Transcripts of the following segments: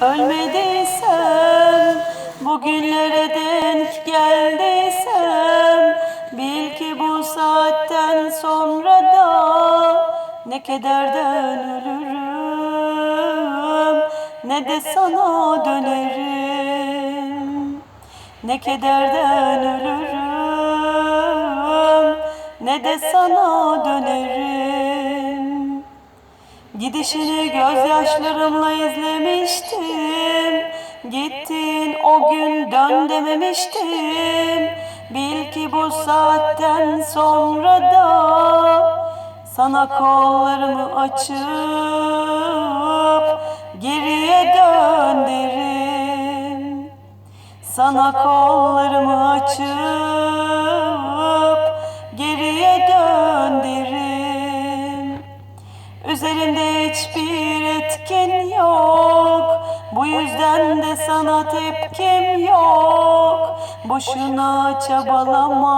ölmediysem Bugünlere denk geldiysem Bil ki bu saatten sonra da Ne kederden ölürüm Ne de sana dönerim. Ne kederden ölürüm Ne de sana dönerim Gidişini gözyaşlarımla izlemiştim. Gittin o gün dön dememiştim. Bil ki bu saatten sonra da Sana kollarımı açıp Geriye dön Sana kollarımı açıp Üzerinde hiçbir etkin yok. Bu yüzden de sana tepkim yok. Boşuna çabalama.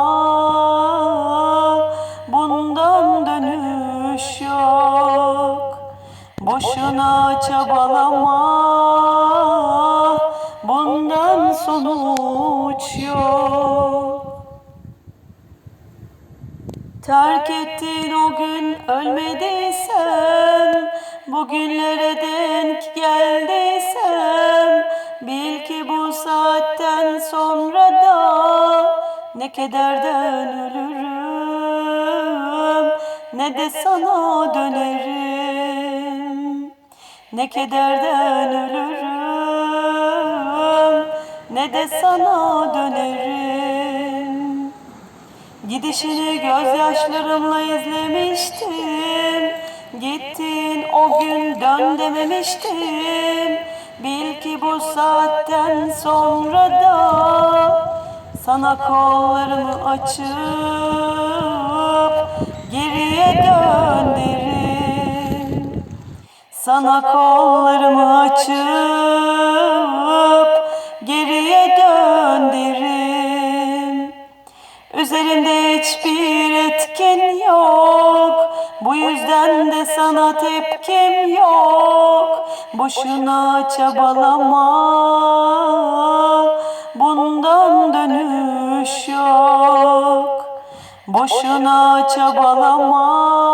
Bundan dönüş yok. Boşuna çabalama. Bundan sonuç yok Terk ettin o gün ölmediysem Bugünlere denk geldiysem Bil ki bu saatten sonra da Ne kederden ölürüm Ne de sana dönerim. Ne kederden ölürüm Ne de sana dönerim Gidişini gözyaşlarımla izlemiştim. Gittin o gün dön dememiştim. Bil ki bu saatten sonra da Sana kollarımı açıp Geriye dön derim Sana kollarımı açıp Üzerinde hiçbir etkin yok. Bu yüzden de sana tepkim yok. Boşuna çabalama. Bundan dönüş yok. Boşuna çabalama